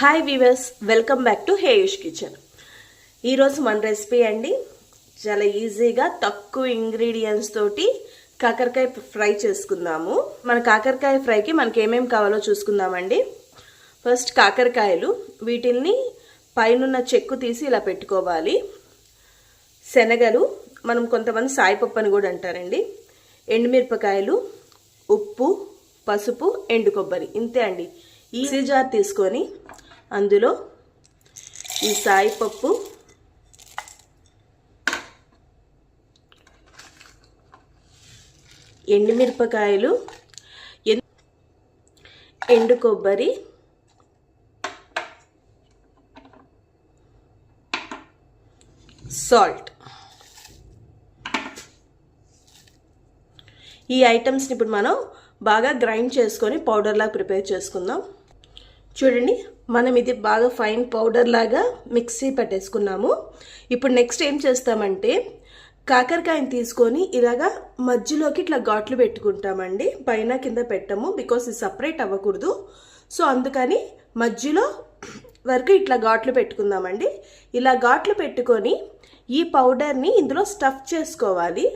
Hi viewers welcome back to హేయూష్ kitchen ఈరోజు మన recipe అండి చాలా ఈజీగా తక్కువ ఇంగ్రీడియంట్స్ తోటి కాకరకాయ ఫ్రై చేసుకుందాము. మన కాకరకాయ ఫ్రైకి మనకి ఏమేమి కావాలో చూసుకుందామండి. ఫస్ట్ కాకరకాయలు వీటిల్ని పైనున్న చెక్కు తీసి ఇలా పెట్టుకోవాలి. శనగలు మనం కొంతమంది సాయిపప్పు అని కూడా అంటారండి. ఎండుమిరపకాయలు ఉప్పు పసుపు ఎండు కొబ్బరి ఇంతే అండి. ఈ జార్ తీసుకొని అందులో ఈ సాయిపప్పు ఎండుమిరపకాయలు ఎన్- ఎండు కొబ్బరి సాల్ట్. ఈ ఐటమ్స్ని ఇప్పుడు మనం బాగా గ్రైండ్ చేసుకొని పౌడర్లా ప్రిపేర్ చేసుకుందాం. చూడండి మనం ఇది బాగా ఫైన్ పౌడర్ లాగా మిక్సీ పెట్టేసుకున్నాము. ఇప్పుడు నెక్స్ట్ ఏం చేస్తామంటే కాకరకాయని తీసుకొని ఇలాగా మధ్యలోకి ఇట్లా ఘాట్లు పెట్టుకుంటామండి. పైన కింద పెట్టము బికాస్ ఇది సపరేట్ అవ్వకూడదు. సో అందుకని మధ్యలో వరకు ఇట్లా ఘాట్లు పెట్టుకుందామండి. ఇలా ఘాట్లు పెట్టుకొని ఈ పౌడర్ని ఇందులో స్టఫ్ చేసుకోవాలి.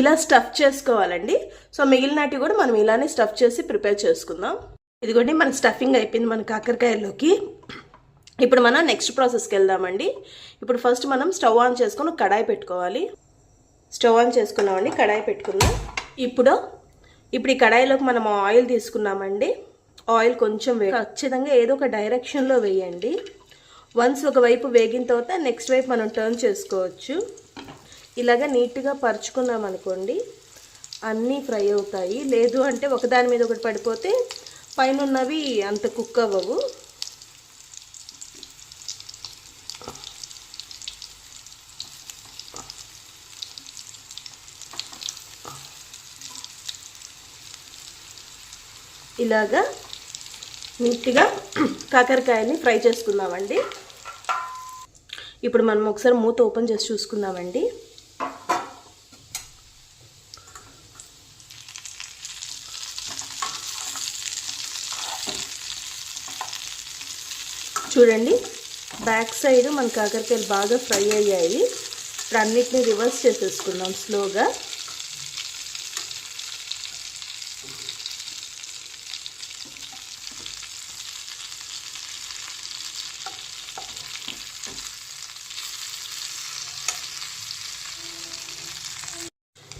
ఇలా స్టఫ్ చేసుకోవాలండి. సో మిగిలినటి కూడా మనం ఇలానే స్టఫ్ చేసి ప్రిపేర్ చేసుకుందాం. ఇదిగోండి మన స్టఫింగ్ అయిపోయింది మన కాకరకాయలోకి ఇప్పుడు మనం నెక్స్ట్ ప్రాసెస్కి వెళ్దామండి. ఇప్పుడు ఫస్ట్ మనం స్టవ్ ఆన్ చేసుకొని కడాయి పెట్టుకోవాలి. స్టవ్ ఆన్ చేసుకున్నామండి కడాయి పెట్టుకుందాం. ఇప్పుడు ఇప్పుడు ఈ కడాయిలోకి మనం ఆయిల్ తీసుకున్నామండి. ఆయిల్ కొంచెం వే ఖచ్చితంగా ఏదో ఒక డైరెక్షన్లో వేయండి. వన్స్ ఒక వైపు వేగిన తర్వాత నెక్స్ట్ వైపు మనం టర్న్ చేసుకోవచ్చు. ఇలాగ నీట్గా పరుచుకున్నాం అనుకోండి అన్నీ ఫ్రై అవుతాయి. లేదు అంటే ఒకదాని మీద ఒకటి పడిపోతే పైన ఉన్నవి అంత కుక్ అవ్వవు. ఇలాగా నీట్గా కాకరకాయని ఫ్రై చేసుకుందామండి. ఇప్పుడు మనం ఒకసారి మూత ఓపెన్ చేసి చూసుకుందామండి. చూడండి బ్యాక్ సైడ్ మన కాకరకాయలు బాగా ఫ్రై అయ్యాయి. ఇప్పుడు అన్నిటిని రివర్స్ చేసేసుకుందాం స్లోగా.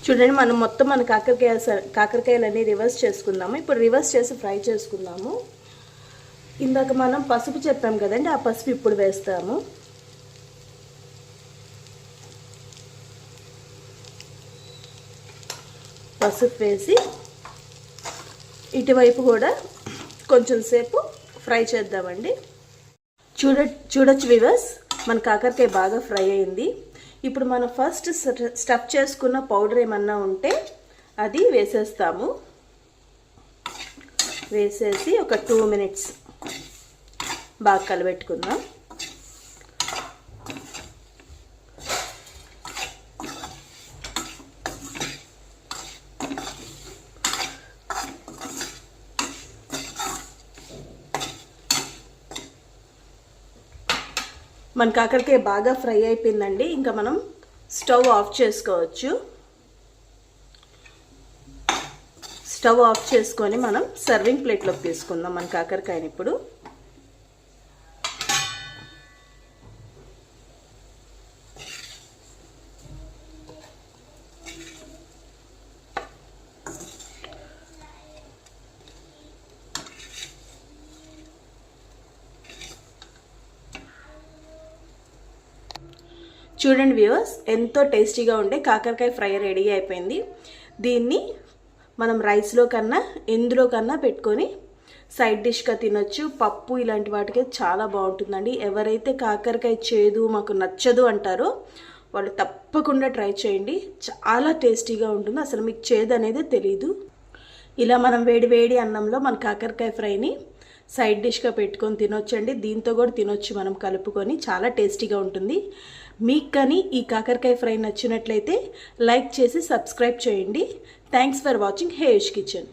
చూడండి మనం మొత్తం మన కాకరకాయ కాకరకాయలన్నీ రివర్స్ చేసుకుందాము. ఇప్పుడు రివర్స్ చేసి ఫ్రై చేసుకుందాము. ఇందాక మనం పసుపు చెప్పాం కదండి ఆ పసుపు ఇప్పుడు వేస్తాము. పసుపు వేసి ఇటువైపు కూడా కొంచెం సేపు ఫ్రై చేద్దామండి. చూడ చూడొచ్చు వివర్స్ మన కాకరకాయ బాగా ఫ్రై అయింది. ఇప్పుడు మనం ఫస్ట్ స్టఫ్ చేసుకున్న పౌడర్ ఏమన్నా ఉంటే అది వేసేస్తాము. వేసేసి ఒక టూ మినిట్స్ బాగా కలబెట్టుకుందాం. మన కాకరకాయ బాగా ఫ్రై అయిపోయిందండి. ఇంకా మనం స్టవ్ ఆఫ్ చేసుకోవచ్చు. స్టవ్ ఆఫ్ చేసుకొని మనం సర్వింగ్ ప్లేట్లోకి తీసుకుందాం. మన కాకరకాయని ఇప్పుడు. చూడండి వ్యూవర్స్ ఎంతో టేస్టీగా ఉండే కాకరకాయ ఫ్రై రెడీ అయిపోయింది. దీన్ని మనం రైస్లో కన్నా ఎందులో కన్నా పెట్టుకొని సైడ్ డిష్గా తినొచ్చు. పప్పు ఇలాంటి వాటికి చాలా బాగుంటుందండి. ఎవరైతే కాకరకాయ చేదు మాకు నచ్చదు అంటారో వాళ్ళు తప్పకుండా ట్రై చేయండి. చాలా టేస్టీగా ఉంటుంది. అసలు మీకు చేదు అనేది తెలీదు. ఇలా మనం వేడి వేడి అన్నంలో మన కాకరకాయ ఫ్రైని సైడ్ డిష్గా పెట్టుకొని తినొచ్చండి. దీంతో కూడా తినొచ్చు మనం కలుపుకొని. చాలా టేస్టీగా ఉంటుంది. మీకు కానీ ఈ కాకరకాయ ఫ్రై నచ్చినట్లయితే లైక్ చేసి సబ్స్క్రైబ్ చేయండి. థ్యాంక్స్ ఫర్ వాచింగ్ హేష్ కిచెన్.